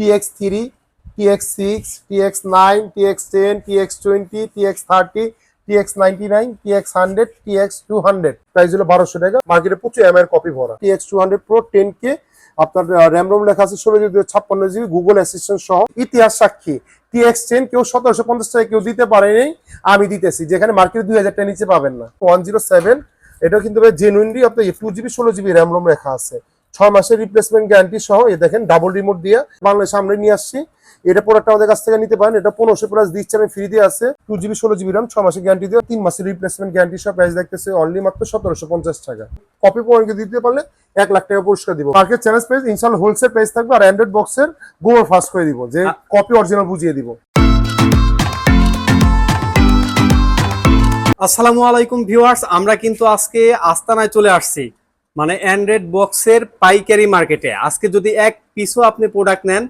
TX three TX six TX nine TX ten TX twenty TX thirty TX ninety nine TX hundred TX two hundred price হলো বারোশো টাকা মার্কেটে প্রচুর M এর copy ভরা TX two hundred pro ten K আপনার RAM ROM লেখা আছে ষোলো জিবি ছাপ্পান্ন জিবি গুগল অ্যাসিস্ট্যান্ট সহ ইতিহাস সাক্ষী টিএক্স টেন কেউ সতেরোশো পঞ্চাশ টাকা কেউ দিতে পারেনি আমি দিতেছি যেখানে মার্কেটে দুই হাজার টাকা নিচে পাবেন না ওয়ান জিরো সেভেন এটা কিন্তু জেনুইনলি আপনার টু জিবি ষোলো জিবি র্যাম রোম লেখা আছে ছয় মাসের রিপ্লেসমেন্ট গ্যারান্টি সহ এ দেখেন ডাবল রিমোট দিয়ে বাংলাদেশ আমরা নিয়ে আসছি। এটা প্রোডাক্ট আমাদের কাছ থেকে নিতে পারেন। এটা পনেরোশো প্লাস দিচ্ছে আমি ফ্রি দিয়ে আছে। টু জিবি ষোলো জিবি র্যাম ছ মাসের গ্যারান্টি দিয়ে তিন মাসের রিপ্লেসমেন্ট গ্যারান্টি সহ প্রাইস দেখতেছে অনলি মাত্র সতেরোশো পঞ্চাশ টাকা। কপি পয়েন্টকে দিতে পারলে এক লাখ টাকা পুরস্কার দিব। মার্কেট চ্যালেঞ্জ প্রাইস ইনশাল হোলসেল প্রাইস থাকবে আর অ্যান্ড্রয়েড বক্সের গোবর ফাস্ট করে দিব যে কপি অরিজিনাল বুঝিয়ে দিব। আসসালামু আলাইকুম ভিউয়ার্স আমরা কিন্তু আজকে আস্তানায় চলে আসছি। মানে অ্যান্ড্রয়েড বক্সের পাইকারি মার্কেটে আজকে যদি এক পিসও আপনি প্রোডাক্ট নেন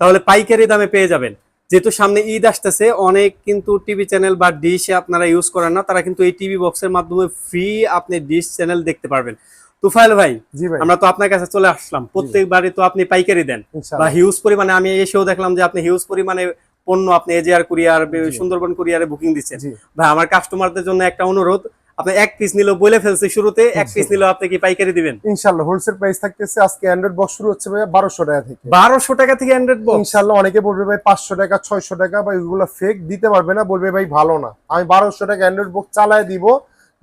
তাহলে পাইকারি দামে পেয়ে যাবেন। যেহেতু সামনে ঈদ আসতেছে অনেক কিন্তু টিভি চ্যানেল বা ডিশে আপনারা ইউজ করেন না তারা কিন্তু এই টিভি বক্সের মাধ্যমে ফ্রি আপনি ডিশ চ্যানেল দেখতে পারবেন। তুফাইল ভাই ভাই। আমরা তো আপনার কাছে চলে আসলাম। প্রত্যেকবারই তো আপনি পাইকারি দেন। বা হিউজ পরিমাণে আমি এসেও দেখলাম যে আপনি হিউজ পরিমাণে পণ্য আপনি এজিআর কুরিয়ার। সুন্দরবন কুরিয়ারে বুকিং দিচ্ছেন। ভাই আমার কাস্টমারদের জন্য একটা অনুরোধ আপনি এক পিস নিলো বলে ফেলছে শুরুতে এক পিস নিলো আপনি কি পাইকারি দিবেন? ইনশাল্লাহ হোলসেল প্রাইস থাকতেছে আজকে অ্যান্ড্রয়েড বক্স শুরু হচ্ছে ভাই বারোশো টাকা থেকে। বারোশো টাকা থেকে অ্যান্ড্রয়েড বক্স ইনশাল্লাহ অনেকে বলবে ভাই পাঁচশো টাকা ছয়শো টাকা বা এগুলো ফেক দিতে পারবে না বলবে ভাই ভালো না। আমি বারোশো টাকা অ্যান্ড্রয়েড বক্স চালায় দিব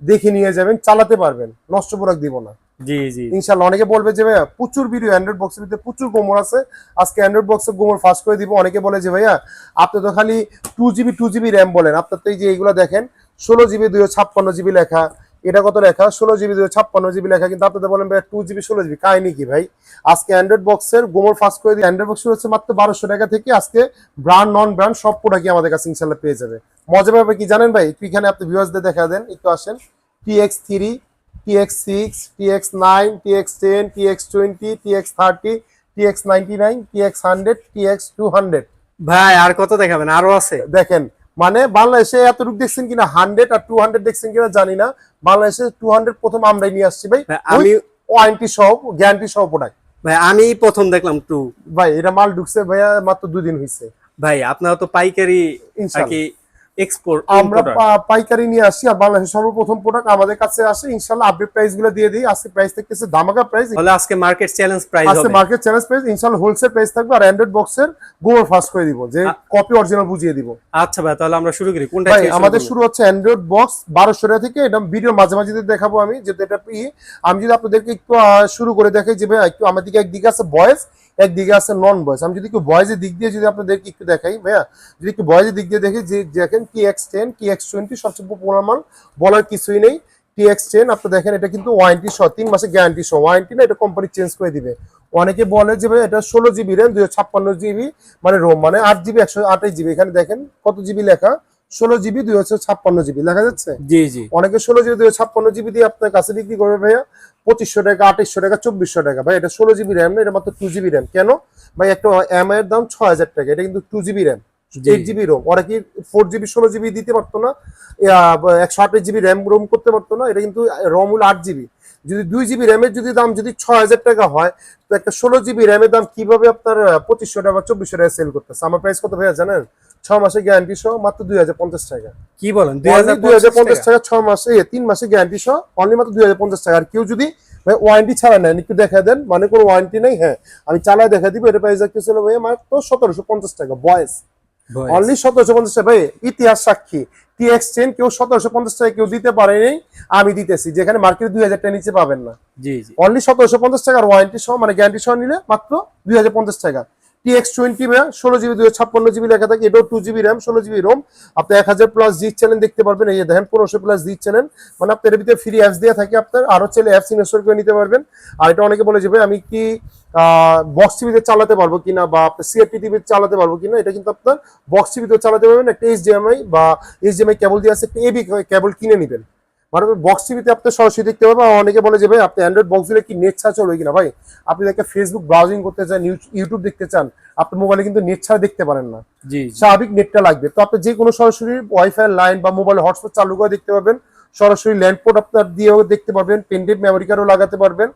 দেখে নিয়ে যাবেন চালাতে পারবেন নষ্ট প্রোডাক্ট দিব না। জি জি। ইনশাল্লাহ অনেকে বলবে যে ভাইয়া প্রচুর ভিডিও অ্যান্ড্রয়েড বক্সের ভিতরে প্রচুর গোমর আছে আজকে অ্যান্ড্রয়েড বক্সের গোমর ফাস্ট করে দিব। অনেকে বলে যে ভাইয়া আপনি তো খালি two GB two GB RAM বলেন আপনার তো এই যে এইগুলো দেখেন ষোলো জিবি দুইশো ছাপ্পান্ন জিবি লেখা। এটা কত লেখা? ষোলো জিবি দুইশো ছাপ্পান্ন জিবি লেখা। কিন্তু আপনাদের বলেন ভাই টু জিবি ষোলো জিবি কাহিনি কি ভাই? আজকে অ্যান্ড্রয়েড বক্সের গোমর ফাস্ট করে দিই। অ্যান্ড্রয়েড বক্স হচ্ছে মাত্র বারোশো টাকা থেকে আজকে ব্র্যান্ড নন ব্র্যান্ড সব প্রোডাক্টই আমাদের কাছে ইনশাল্লাহ পেয়ে যাবে। মজা পাবে কি জানেন ভাই? একটু এখানে আপনি ভিউয়ার্সদের দেখা দেন একটু আসেন। TX three TX six TX nine TX ten TX twenty TX thirty TX ninety nine TX hundred TX two hundred ভাই আর কত দেখাবেন? আরও আছে। দেখেন মানে বাংলাদেশে এত রূপ দেখছেন কিনা? হান্ড্রেড আর টু হান্ড্রেড দেখছেন কিনা জানি না। বাংলাদেশে টু হান্ড্রেড প্রথম আমরাই নিয়ে আসছি ভাই। আমি ওয়ারেন্টি সহ গ্যারান্টি সহ প্রোডাক্ট ভাই আমি প্রথম দেখলাম টু ভাই এটা মাল ঢুকছে ভাইয়া মাত্র দুদিন হয়েছে ভাই আপনারা তো পাইকারি এক্সপোর্ট আমরা পাইকারি নিয়ে আসছি আর বাংলাদেশের সর্বপ্রথম প্রোডাক্ট আমাদের কাছে আসে ইনশাল্লাহ আপডেট প্রাইসগুলো দিয়ে দিই। আজকে প্রাইস থাকতেছে ধামাকা প্রাইস তাহলে আজকে মার্কেট চ্যালেঞ্জ প্রাইস আজকে মার্কেট চ্যালেঞ্জ প্রাইস ইনশাল্লাহ হোলসেল প্রাইস থাকবে আর অ্যান্ড্রয়েড বক্সের গোবর ফাস্ট করে দিব যে কপি অরিজিনাল বুঝিয়ে দিব। আচ্ছা ভাই তাহলে আমরা শুরু করি। কোনটা ভাই আমাদের শুরু হচ্ছে অ্যান্ড্রয়েড বক্স বারোশো টাকা থেকে এটা ভিডিও মাঝে মাঝে দেখাবো আমি যেহেতু এটা আমি যদি আপনাদেরকে একটু শুরু করে দেখাই যে ভাই একটু আমাদেরকে একদিকে আছে বয়েস একদিকে আছে নন বয়েস আমি যদি একটু বয়েজের দিক দিয়ে যদি আপনাদেরকে একটু দেখাই ভাইয়া যদি একটু বয়েজের দিক দিয়ে দেখি যে দেখেন T X ten T X twenty সবচেয়ে পপুলার মাল বলার কিছুই নেই। টি এক্স টেন আপনি দেখেন এটা কিন্তু ওয়ারেন্টি সহ তিন মাসের গ্যারান্টি সহ। ওয়ারেন্টি না এটা কোম্পানি চেঞ্জ করে দিবে। অনেকে বলে যে ভাই এটা ষোলো জিবি র্যাম দুশো ছাপ্পান্ন জিবি মানে রোম মানে আট জিবি একশো আঠাশ জিবি এখানে দেখেন কত জিবি লেখা? ষোলো জিবি দুই হচ্ছে ছাপ্পান্ন জিবি দেখা যাচ্ছে? জি জি। অনেকে ষোলো জিবি দুই ছাপ্পান্ন জিবি দিয়ে আপনার কাছে বিক্রি করবে ভাইয়া। পঁচিশশো টাকা আঠাইশশো টাকা চব্বিশশো টাকা। ভাই এটা ষোলো জিবি র্যাম এটা মাত্র টু জিবি র্যাম কেন? ভাই একটা এম এর দাম ছয় হাজার টাকা এটা কিন্তু two GB RAM eight GB ROM ওরা কি ফোর জিবি ষোলো জিবি দিতে পারতো না? একশো আঠাশ জিবি র্যাম রোম করতে পারতো না? এটা কিন্তু রম হলো আট জিবি। যদি দুই জিবি র্যামের যদি দাম যদি ছয় হাজার টাকা হয় তো একটা ষোলো জিবি র্যামের দাম কীভাবে আপনার পঁচিশশো টাকা বা চব্বিশশো টাকা সেল করতেছে? আমার প্রাইস কত ভাইয়া জানেন? ছ মাসে গ্যারান্টি সহ মাত্র দুই হাজার পঞ্চাশ টাকা। কি বলেন? দুই হাজার পঞ্চাশ টাকা? ছয় মাসে তিন মাসে গ্যারান্টি সহ অনলি মাত্র দুই হাজার পঞ্চাশ টাকা। আর কেউ যদি ওয়ারেন্টি ছাড়া নেন একটু দেখা দেন মানে কোনো ওয়ারেন্টি নেই হ্যাঁ আমি চালায় দেখা দিব এটা প্রাইস রাখতেছিল ভাই মাত্র সতেরোশো পঞ্চাশ টাকা বয়স। অনলি সতেরোশো পঞ্চাশ টাকা ভাই ইতিহাস সাক্ষী। টি এক্সচেঞ্জ কেউ সতেরোশো পঞ্চাশ টাকা কেউ দিতে পারেনি আমি দিতেছি যেখানে মার্কেটে দুই হাজার টাকা নিচে পাবেন না। জি জি। অনলি সতেরোশো পঞ্চাশ টাকার ওয়ারেন্টি সহ মানে গ্যারান্টি সহ নিলে মাত্র দুই হাজার পঞ্চাশ টাকা। টি এক্স টোয়েন্টি ষোলো জিবি দুই ছাপ্পান্ন জিবি লেখা থাকে, এটাও টু জিবি র্যাম ষোলো জিবি রোম আপনি এক হাজার প্লাস জি চ্যানেল দেখতে পারবেন, এই দেখেন, পনেরোশো প্লাস জি চ্যানেল মানে আপনার এর ভিতরে ফ্রি অ্যাপস দেওয়া থাকে আপনার আরও চাইলে অ্যাপস ইনস্টল করে নিতে পারবেন। আর এটা অনেকে বলে যে, ভাই, আমি কি বক্স টিভিতে চালাতে পারব কিনা বা সিআরটি টিভিতে চালাতে পারব কিনা? এটা কিন্তু আপনার বক্স টিভিতে চালাতে পারবেন, একটা এইচডিএমআই বা এইচডিএমআই কেবল দিয়ে আছে, একটা এবি কেবল কিনে নেবেন। মানে বক্স টিভিতে আপনি সরাসরি দেখতে পাবেন অনেকে বলে যে ভাই আপনি অ্যান্ড্রয়েড বক্স দিলে কি নেট ছাড়া চলবে কিনা? ভাই আপনি দেখে ফেসবুক ব্রাউজিং করতে চান ইউটিউব দেখতে চান আপনার মোবাইলে কিন্তু নেট ছাড়া দেখতে পারেন না। জি স্বাভাবিক নেটটা লাগবে। তো আপনি যে কোনো সরাসরি ওয়াইফাই লাইন বা মোবাইল হটস্পট চালু করে দেখতে পারবেন। সরাসরি ল্যান্ড পোর্ট আপনার দিয়েও দেখতে পারবেন পেন্ডেড মেমোরি কার্ডও লাগাতে পারবেন।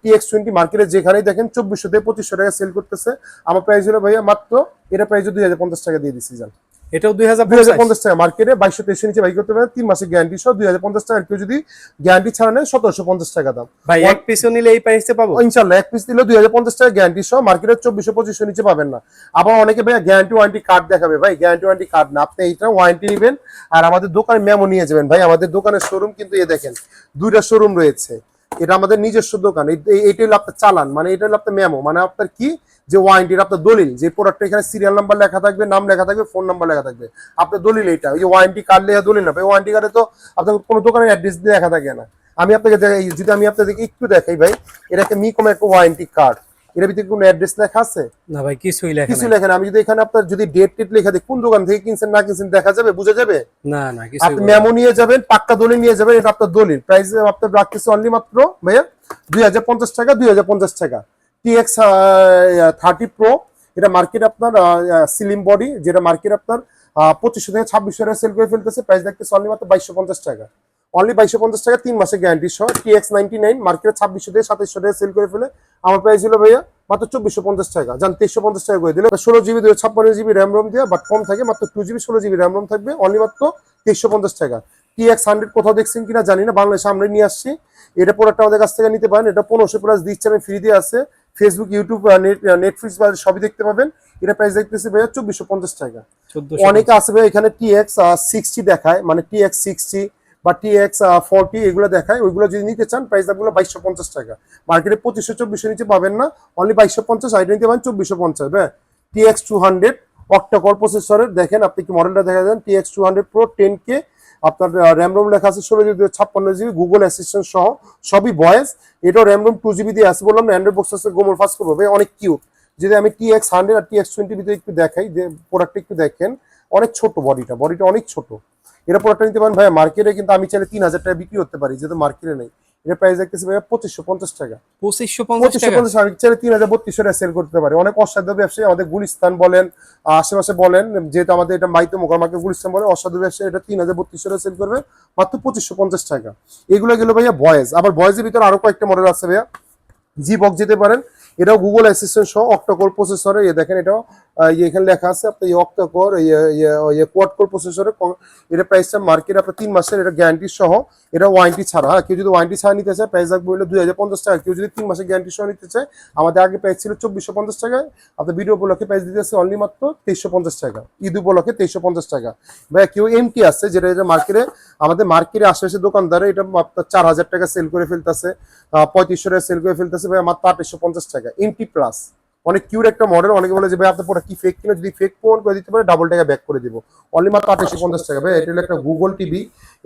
টিএক্স টোয়েন্টি মার্কেটে যেখানেই দেখেন চব্বিশশো থেকে পঁচিশশো টাকা সেল করতেছে। আমার প্রাইস হলো ভাইয়া মাত্র এটা প্রাইস দুই হাজার পঞ্চাশ টাকা দিয়ে দিচ্ছি যান এটাও দুই হাজার পঞ্চাশ। টাকা মার্কেটে বাইশশো তেইশশো নিচে বাই করতে পারেন তিন মাসের গ্যারান্টি সহ দুই হাজার পঞ্চাশ টাকা। কেউ যদি গ্যারান্টি ছাড়া নেয় সতেরোশো পঞ্চাশ টাকা দাম। ভাই এক পিসও নিলে এই প্রাইসে পাবো? ইনশাল্লাহ এক পিস দিলে দুই হাজার পঞ্চাশ টাকা গ্যারান্টি সহ মার্কেটের চব্বিশশো পঁচিশশো নিচে পাবেন না। আবার অনেকে ভাইয়া গ্যারান্টি ওয়ারেন্টি কার্ড দেখাবে। ভাই গ্যারান্টি ওয়ারেন্টি কার্ড না আপনি এইটা ওয়ারেন্টি নেবেন। আর আমাদের দোকানে মেমো নিয়ে যাবেন। ভাই আমাদের দোকানের শোরুম কিন্তু এ দেখেন দুইটা শোরুম রয়েছে। এটা আমাদের নিজস্ব দোকান। এই- এই- এইটা হলো আপনার চালান মানে এটা হলো আপনার মেমো মানে আপনার কি? যে ওয়ারেন্টির আপনার দলিল যে প্রোডাক্টটা এখানে সিরিয়াল নাম্বার লেখা থাকবে নাম লেখা থাকবে ফোন নাম্বার লেখা থাকবে। আপনার দলিল এইটা। ওই যে ওয়ারেন্টি কার্ড লেখা দলিল না ভাই ওয়ারেন্টি কার্ডে তো আপনার কোনো দোকানের অ্যাড্রেস লেখা থাকে না। আমি আপনাকে দেখাই যদি আমি আপনাদেরকে একটু দেখাই ভাই এটা একটা মি কম একটা ওয়ারেন্টি কার্ড এর ভিতরে কোনো অ্যাড্রেস লেখা আছে? না ভাই কিছুই লেখা কিছু লেখা না আমি যদি এখানে আপনার যদি ডেট টেট লেখা দিই কোন দোকান থেকে কিনছেন না কিনছেন দেখা যাবে? বোঝা যাবে? না না কিছু আপনি মেমো নিয়ে যাবেন পাক্কা দলিল নিয়ে যাবেন এটা আপনার দলিল। প্রাইস আপনার রাখতেছে অনলি মাত্র ভাইয়া দুই হাজার পঞ্চাশ টাকা দুই হাজার পঞ্চাশ টাকা। টিএক্স থার্টি প্রো এটা মার্কেট আপনার সিলিম বডি যেটা মার্কেট আপনার পঁচিশশো থেকে ছাব্বিশশো টাকা সেল করে ফেলতেছে। প্রাইস রাখতেছে অনলি মাত্র বাইশশো পঞ্চাশ টাকা। অনলি বাইশশো পঞ্চাশ টাকা, তিন মাসের গ্যারান্টি সহ টিএক্স নাইনটি নাইন মার্কেটে ছাব্বিশশো থেকে সাতাইশশো টাকা সেল করে ফেলে। আমার প্রাইস ছিল ভাইয়া মাত্র চব্বিশশো পঞ্চাশ টাকা। যান তেইশশো পঞ্চাশ টাকা করে দিলে। ষোলো জিবি দুই ছাপ্পান্ন জিবি র্যাম রোম দিয়ে বাট কম থাকে, মাত্র টু জিবি ষোলো জিবি র্যাম রোম থাকবে অনলি মাত্র তেইশশো পঞ্চাশ টাকা। টিএক্স হান্ড্রেড কোথাও দেখছেন কিনা জানি না, বাংলাদেশে আমরা নিয়ে আসছি। এটা প্রোডাক্ট আমাদের কাছ থেকে নিতে পারেন। এটা পনেরোশো প্লাস দিচ্ছে, আমি ফ্রি দিয়ে আছে। ফেসবুক ইউটিউব নেটফ্লিক্স বা সবই দেখতে পাবেন। এটা প্রাইস দেখতেছি ভাইয়া চব্বিশশো পঞ্চাশ টাকা। অনেকে আছে ভাই এখানে টিএক্স সিক্সটি দেখায় মানে টিএক্স সিক্সটি বা টিএক্স ফোরটি এগুলো দেখায়। ওইগুলো যদি নিতে চান প্রাইস দামগুলো বাইশশো পঞ্চাশ টাকা। মার্কেটে পঁচিশশো চব্বিশশো নিচে পাবেন না। অনলি বাইশশো পঞ্চাশ আইডি নিতে পারেন চব্বিশশো পঞ্চাশ হ্যাঁ টিএক্স টু হান্ড্রেড অক্টাকর প্রসেসরের দেখেন আপনি কি মডেলটা দেখা যান TX two hundred pro ten K আপনার র্যাম রোম লেখা আছে ষোলো জিবি ছাপ্পান্ন জিবি গুগল অ্যাসিস্ট্যান্ট সহ সবই ভয়েস এটাও র্যাম রোম টু জিবি দিয়ে আছে বললাম অ্যান্ড্রয়েড বক্স আছে গোমর ফাস্ট করব। অনেক কিউট যদি আমি টি এক্স হান্ড্রেড আর টি এক্স টোয়েন্টি ভিতরে একটু দেখাই, যে প্রোডাক্টটা একটু দেখেন, অনেক ছোট বডিটা বডিটা অনেক ছোট। এটা প্রোডাক্টটা নিতে পারেন ভাই মার্কেটে কিন্তু আমি চাইলে তিন হাজার টাকা বিক্রি করতে পারি, যেহেতু মার্কেটে নেই। এটা প্রাইস দেখতেছি ভাই পঁচিশশো পঞ্চাশ টাকা। পঁচিশশো পঞ্চাশ পঞ্চাশ আমি চাইলে তিন হাজার বত্রিশশো টাকা সেল করতে পারি। অনেক অসাধ্য ব্যবসায়ী আমাদের গুলিস্তান বলেন আশেপাশে বলেন যেহেতু আমাদের এটা মাইতে মোকামাকে গুলিস্তান বলে অসাধ্য ব্যবসায়ী এটা তিন হাজার বত্রিশশো টাকা সেল করবে মাত্র পঁচিশশো পঞ্চাশ টাকা। এগুলো গেলো ভাইয়া বয়েজ আবার বয়েজের ভিতরে আরও কয়েকটা মডেল আছে ভাইয়া। জি বক্স যেতে পারেন এটাও গুগল অ্যাসিস্ট্যান্ট সহ অক্টোকোর প্রসেসরে ইয়ে দেখেন এটাও ইয়ে এখানে লেখা আছে, আপনার এই অক্টোকোর ইয়ে কোয়াড কোর প্রসেসরে এটা প্রাইসটা মার্কেট আপনার তিন মাসের এটা গ্যারান্টি সহ এটা ওয়ারেন্টি ছাড়া। হ্যাঁ কেউ যদি ওয়ারেন্টি ছাড়া নিতে চায় প্রাইস রাখব দুই হাজার পঞ্চাশ টাকা। কেউ যদি তিন মাসের গ্যারান্টি সহ নিতে চায়, আমাদের আগে প্রাইস ছিল চব্বিশশো পঞ্চাশ টাকায়। আপনার ভিডিও উপলক্ষে প্রাইস দিতেছে অনলি মাত্র তেইশশো পঞ্চাশ টাকা। ঈদ উপলক্ষে তেইশশো পঞ্চাশ টাকা। ভাই কেউ এমটি আছে, যেটা এটা মার্কেটে আমাদের মার্কেটে আশেপাশে দোকানদারে, এটা আপনার চার হাজার টাকা সেল করে ফেলতেছে পঁয়ত্রিশশো টাকা সেল করে ফেলতেছে ভাই মাত্র আঠাশশো পঞ্চাশ টাকা। এমটি প্লাস অনেক কিউর একটা মডেল অনেকে বলে যে, ভাই, আপনার প্রোডাক্ট কি ফেক কিনা? যদি ফেক প্রমাণ করে দিতে পারে ডাবল টাকা ব্যাক করে দিব। অনলি মাত্র আঠাশশো পঞ্চাশ টাকা। ভাই, এটা হলো একটা গুগল টিভি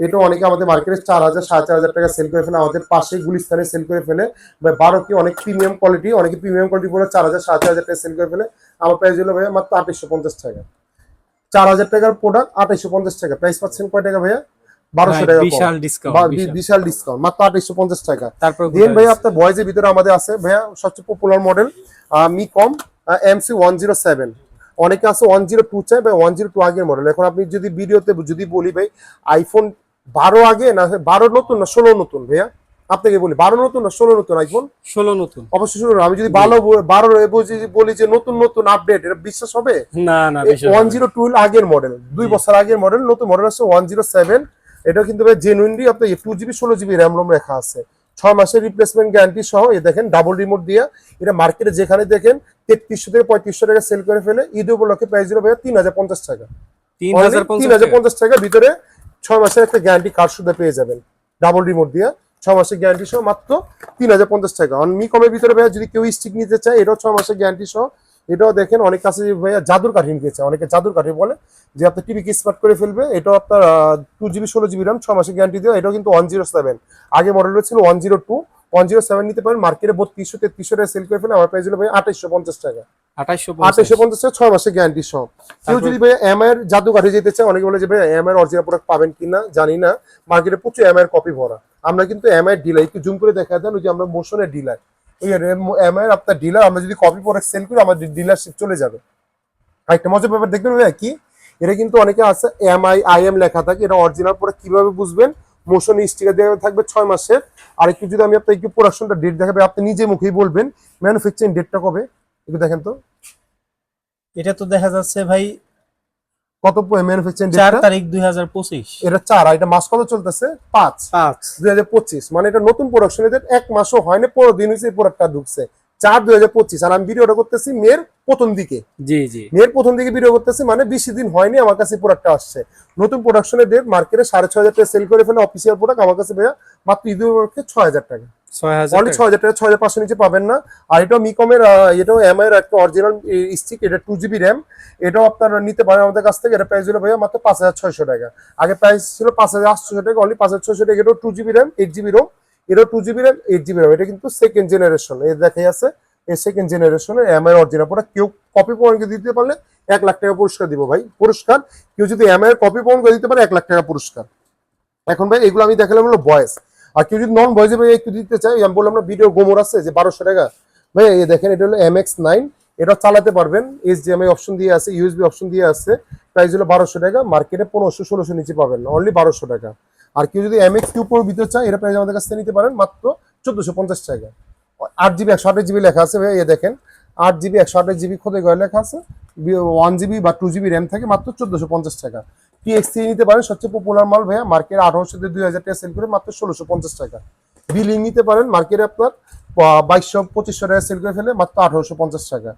এটা অনেকে আমাদের মার্কেটে চার হাজার, সাড়ে চার হাজার টাকা সেল করে ফেলে, আমাদের পাশে গুলিস্তানে সেল করে ফেলে। বা বারো কি অনেক প্রিমিয়াম কোয়ালিটি অনেকে প্রিমিয়াম কোয়ালিটি বলে চার হাজার, সাড়ে চার হাজার টাকা সেল করে ফেলে। আমার প্রাইস হলো, ভাইয়া, মাত্র আঠাশশো পঞ্চাশ টাকা। চার হাজার টাকার প্রোডাক্ট আঠাশশো পঞ্চাশ টাকা। প্রাইস পাচ্ছেন কয় টাকা, ভাইয়া? বারোশো টাকা বিশাল ডিসকাউন্ট বিশাল। ডিসকাউন্ট মাত্র পঞ্চাশ টাকা। তারপর দেন ভাই আপনার বয়েজের ভিতরে আমাদের আছে ভাইয়া সবচেয়ে popular model Mi com MC one zero seven অনেকে আছে ওয়ান জিরো টু চাই ভাই ওয়ান জিরো টু আগের মডেল এখন আপনি যদি ভিডিওতে যদি বলি ভাই আইফোন বারো আগে না বারো নতুন না ষোলো নতুন ভাইয়া? আপনাকে বলি বারো নতুন না ষোলো নতুন আইফোন ষোলো নতুন। অবশ্যই শুনুন আমি যদি ভালো বারো বলি যে নতুন নতুন আপডেট এটা বিশ্বাস হবে? না না ওয়ান জিরো টু আগের মডেল দুই বছর আগের মডেল নতুন মডেল আছে ওয়ান জিরো সেভেন এটা কিন্তু জেনুইনলি আপনার টু জিবি ষোলো জিবি র্যাম রোম রেখা আছে। ছয় মাসের রিপ্লেসমেন্ট গ্যারান্টি সহ এ দেখেন ডাবল রিমোট দিয়ে এটা মার্কেটে যেখানে দেখেন তেত্রিশশো থেকে পঁয়ত্রিশশো টাকা সেল করে ফেলে ঈদ উপলক্ষে প্রাইস দিল ভাইয়া তিন হাজার পঞ্চাশ টাকা। তিন হাজার পঞ্চাশ টাকার ভিতরে ছয় মাসের একটা গ্যারান্টি কার্ড শুধু পেয়ে যাবেন ডাবল রিমোট দিয়ে। ছয় মাসের গ্যারান্টি সহ মাত্র তিন হাজার পঞ্চাশ টাকা। অন মি কমের ভিতরে ভাইয়া যদি কেউ স্টিক নিতে চায় এটাও ছয় মাসের গ্যারান্টি সহ এটাও দেখেন অনেক কাছে ভাইয়া জাদুর কাঠি চায় অনেকে জাদুর কাঠি বলে যে আপনার টিভিকে স্মার্ট করে ফেলবে এটাও আপনার টু জিবি ষোলো জিবি র্যাম ছয় মাসের গ্যারান্টি দেওয়া এটাও কিন্তু ওয়ান জিরো সেভেন আগে মডেলটা ছিল one zero two one zero seven নিতে পারেন মার্কেটে বত্রিশশো তেত্রিশশো টাকা সেল করে ফেলে আমার প্রাইস হলো ভাই আঠাইশশো পঞ্চাশ টাকা। পঞ্চাশ। টাকা ছয় মাসের গ্যারান্টি সহ কেউ যদি ভাই এম এর জাদু কাঠে যেতে চায় অনেকে বলে যে ভাই এম এর অরিজিনাল প্রোডাক্ট পাবেন কিনা জানি না। মার্কেটে প্রচুর এম এর কপি ভরা। আমরা কিন্তু এম এর ডিলার একটু জুম করে দেখা দেন ওই যে আমরা মোশনের ডিলার ওই এম এর আপনার ডিলার আমরা যদি কপি প্রোডাক্ট সেল করি, আমাদের ডিলারশিপ চলে যাবে। আরেকটা মজার ব্যাপার দেখবেন ভাইয়া কি? এটা কিন্তু অনেকে আছে এম আই আই এম লেখা থাকে এটা অরিজিনাল প্রোডাক্ট কীভাবে বুঝবেন? মোশন স্টিকার দেওয়া থাকবে ছয় মাসের। আর একটু যদি আমি আপনার একটু প্রোডাকশনটা ডেট দেখাবে আপনি নিজে মুখেই বলবেন ম্যানুফ্যাকচারিং ডেটটা কবে? একটু দেখেন তো। এটা তো দেখা যাচ্ছে ভাই কত ম্যানুফ্যাকচারিং ডেট 4 তারিখ দুই হাজার পঁচিশ। এটা চার আর এটা মাস কত চলতেছে? পাঁচ। পাঁচ। দুই হাজার পঁচিশ মানে এটা নতুন প্রোডাকশন এদের এক মাসও হয়নি পনেরো দিন হয়েছে এই প্রোডাক্টটা ঢুকছে। চার দুই হাজার পঁচিশ। আর আমি ভিডিওটা করতেছি মেয়ের প্রথম দিকে। জি জি। মেয়ের প্রথম দিকে ভিডিও করতেছি মানে বেশি দিন হয়নি আমার কাছে প্রোডাক্টটা আসছে। নতুন প্রোডাকশনের ডেট মার্কেটে সাড়ে ছয় হাজার টাকা সেল করে ফেলে অফিসিয়াল প্রোডাক্ট আমার কাছে ভাইয়া মাত্র ঈদের উপলক্ষে ছয় হাজার টাকা। অনলি ছয় হাজার টাকা ছয় হাজার পাঁচশো নিচে পাবেন না। আর এটাও মিকমের এটাও এম এর একটা অরিজিনাল স্টিক এটা টু জিবি র্যাম এটাও আপনার নিতে পারেন আমাদের কাছ থেকে। এটা প্রাইস হলো ভাইয়া মাত্র পাঁচ হাজার ছয়শো টাকা। আগে প্রাইস ছিল পাঁচ হাজার আটশো টাকা অনলি পাঁচ হাজার ছয়শো টাকা। এটাও two GB RAM eight GB ROM এটাও two GB RAM eight GB RAM এটা কিন্তু সেকেন্ড জেনারেশন এর দেখাই আছে, এই সেকেন্ড জেনারেশনের এম এর অরিজিনাল প্রোডাক্ট কেউ কপি প্রমাণ করে দিতে পারলে এক লাখ টাকা পুরস্কার দিব ভাই, পুরস্কার। কেউ যদি এম এর কপি প্রমাণ করে দিতে পারে এক লাখ টাকা পুরস্কার। এখন ভাই, এগুলো আমি দেখালাম হলো বয়স আর কেউ যদি নন বয়েজে ভাই একটু দিতে চাই আমি বললাম না ভিডিও গোমর আছে, যে বারোশো টাকা। ভাই, এই দেখেন, এটা হলো এম এক্স নাইন এটা চালাতে পারবেন এইচডিএমআই অপশন দিয়ে আছে ইউএসবি অপশন দিয়ে আছে। প্রাইস হলো বারোশো টাকা মার্কেটে পনেরোশো, ষোলোশো নিচে পাবেন অনলি বারোশো টাকা। আর কেউ যদি এম এক্স কিউ প্রো ভিতরে চায় এটা প্রাইস আমাদের কাছ থেকে নিতে পারেন মাত্র চোদ্দশো পঞ্চাশ টাকা। আট জিবি একশো আঠাশ জিবি লেখা আছে ভাই এ দেখেন। আট জিবি একশো আঠাশ জিবি খোদে গয়ে লেখা আছে। ওয়ান জিবি বা টু জিবি র্যাম থাকে মাত্র চোদ্দশো পঞ্চাশ টাকা। টিএক্স থ্রি নিতে পারেন, সবচেয়ে পপুলার মাল ভাইয়া মার্কেট আঠারোশো দুই হাজার টাকা সেল করে মাত্র ষোলোশো পঞ্চাশ টাকা। বিলিং নিতে পারেন মার্কেটে আপনার বাইশশো পঁচিশশো টাকা সেল করে ফেলে, মাত্র আঠারোশো পঞ্চাশ টাকা।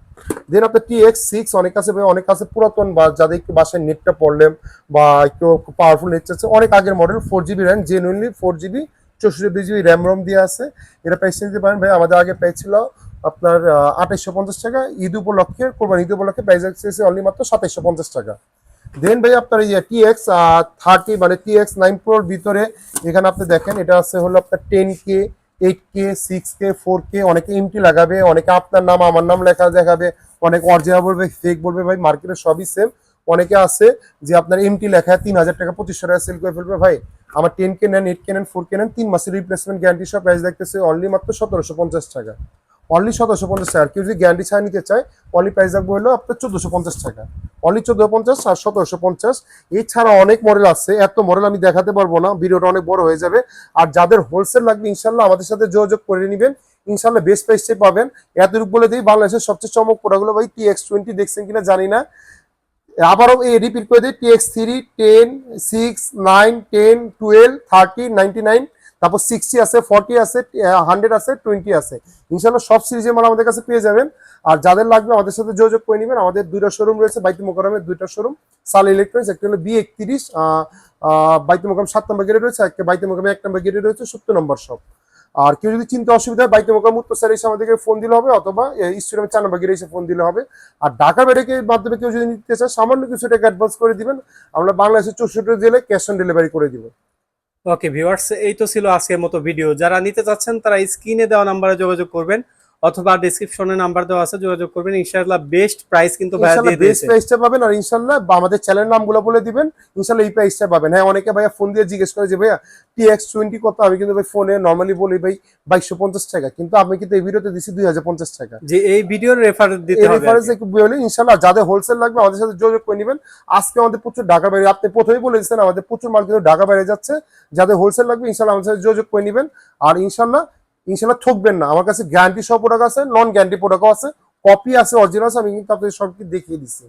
দেন আপনার টি এক্স সিক্স অনেক কাছে অনেক কাছে পুরাতন বা যাদের একটু বাসায় নেটটা প্রবলেম বা একটু পাওয়ারফুল নেট চাচ্ছে অনেক আগের model four GB RAM genuinely four GB চৌষট্টি জিবি র্যাম রোম দিয়ে আছে। এটা প্রাইস নিতে পারেন ভাই, আমাদের আগে প্রাইস ছিল আপনার আঠাইশশো পঞ্চাশ টাকা, ঈদ উপলক্ষে, কোরবান ঈদ উপলক্ষে প্রাইস এসেছে অনলি মাত্র সাতাইশশো পঞ্চাশ টাকা। দেন ভাই আপনার এই টি এক্স থার্টি মানে টি এক্স নাইন প্রোর ভিতরে, এখানে আপনি দেখেন, এটা আছে হলো আপনার ten K eight K six K four K অনেকে এমটি লাগাবে, অনেকে আপনার নাম, আমার নাম লেখা দেখাবে, অনেকে অরিজিনাল বলবে ফেক বলবে ভাই মার্কেটে সবই সেম অনেকে আছে যে আপনার এমটি লেখা তিন হাজার টাকা পঁচিশশো টাকা সেল করে ফেলবে। ভাই, আমার টেন কে নেন এইট কে নেন ফোর কে নেন, তিন মাসের রিপ্লেসমেন্ট গ্যারান্টি সব প্রাইস দেখতেছে অনলি মাত্র সতেরোশো পঞ্চাশ টাকা। অনলি সতেরোশো পঞ্চাশ টাকা। কেউ যদি গ্যারান্টি ছাড়া নিতে চায়, অনলি প্রাইস রাখব হলো আপনার চোদ্দোশো পঞ্চাশ টাকা। অনলি চোদ্দ পঞ্চাশ আর সতেরোশো পঞ্চাশ। এছাড়া অনেক মডেল আছে, এত মডেল আমি দেখাতে পারব না, ভিডিওটা অনেক বড় হয়ে যাবে। আর যাদের হোলসেল লাগবে ইনশাল্লাহ আমাদের সাথে যোগাযোগ করে নেবেন। ইনশাল্লাহ বেস্ট প্রাইসটাই পাবেন। এতটুকু বলে দিই, বাংলাদেশের সবচেয়ে চমক প্রোডাক্টগুলো ভাই টি এক্স টোয়েন্টি দেখছেন কিনা জানি না। আবারও এই রিপিট করে দিই T X three ten six nine ten twelve thirty ninety nine তারপর সিক্সটি আছে ফর্টি আছে হান্ড্রেড আছে টোয়েন্টি আছে। ইনশাল্লাহ সব সিরিজের মাল আমাদের কাছে পেয়ে যাবেন। আর যাদের লাগবে আমাদের সাথে যোগাযোগ করে নেবেন। আমাদের দুইটা শোরুম রয়েছে, বাইতুল মোকারমের দুইটা শোরুম সাল ইলেকট্রনিক্স একটা হলো বি একত্রিশ বাইতুল মোকাম সাত নম্বর গেটে রয়েছে, একটা বাইতুল মোকামে এক নম্বর গেটে রয়েছে, সত্তর নম্বর শপ আর কেউ যদি চিন্তা অসুবিধা হয় বাইতে মোকাম উত্তর স্যার এসে আমাদেরকে ফোন দিলে হবে, অথবা স্টুডিয়ামে চার নম্বর গেটে এসে ফোন দিলে হবে। আর ঢাকা বেড়েকে মাধ্যমে কেউ যদি নিতে চায়, সামান্য কিছু টাকা অ্যাডভান্স করে দিবেন। আমরা বাংলাদেশের চৌষট্টি জেলায় ক্যাশ অন ডেলিভারি করে দিব। ওকে ভিউয়ার্স এই তো ছিল আজকের মতো ভিডিও যারা নিতে চাচ্ছেন, তারা স্ক্রিনে দেওয়া নাম্বারে যোগাযোগ করবেন। অথবা ডেসক্রিপশনে নাম্বার দেওয়া আছে যোগাযোগ করবেন। ইনশাআল্লাহ বেস্ট প্রাইস কিন্তু ভাইয়া দিয়ে বেস্ট প্রাইসটা পাবেন আর ইনশাল্লাহ বা আমাদের চ্যানেল নামগুলো বলে দিবেন। ইনশাল্লাহ এই প্রাইসটা পাবেন। হ্যাঁ অনেকে ভাইয়া ফোন দিয়ে জিজ্ঞেস করে যে ভাইয়া টি এক্স টোয়েন্টি কত? আমি কিন্তু ভাই ফোনে নর্মালি বলি ভাই বাইশশো পঞ্চাশ টাকা। কিন্তু আমি কিন্তু এই ভিডিওতে দিচ্ছি দুই হাজার পঞ্চাশ টাকা। যে এই ভিডিওর রেফারেন্স দিতে হবে রেফারেন্স কি। বলে ইনশাল্লাহ যাদের হোলসেল লাগবে আমাদের সাথে যোগাযোগ করে নেবেন। আজকে আমাদের প্রচুর ঢাকা বাইরে আপনি প্রথমেই বলে আমাদের প্রচুর মাল কিন্তু ঢাকা বাইরে যাচ্ছে। যাদের হোলসেল লাগবে ইনশাল্লাহ আমাদের সাথে যোগাযোগ করে নেবেন। আর ইনশাল্লাহ ইনশাল্লাহ ঠকবেন না। আমার কাছে গ্যারান্টি সব প্রোডাক্ট আছে নন গ্যারান্টি প্রোডাক্টও আছে কপি আছে অরিজিনাল আছে আমি কিন্তু আপনাদের সবকে দেখিয়ে দিচ্ছি।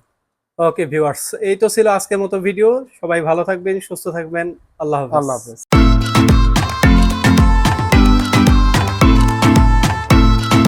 ওকে ভিউয়ার্স এই তো ছিল আজকের মতো ভিডিও সবাই ভালো থাকবেন সুস্থ থাকবেন। আল্লাহ হাফেজ। আল্লাহ হাফেজ।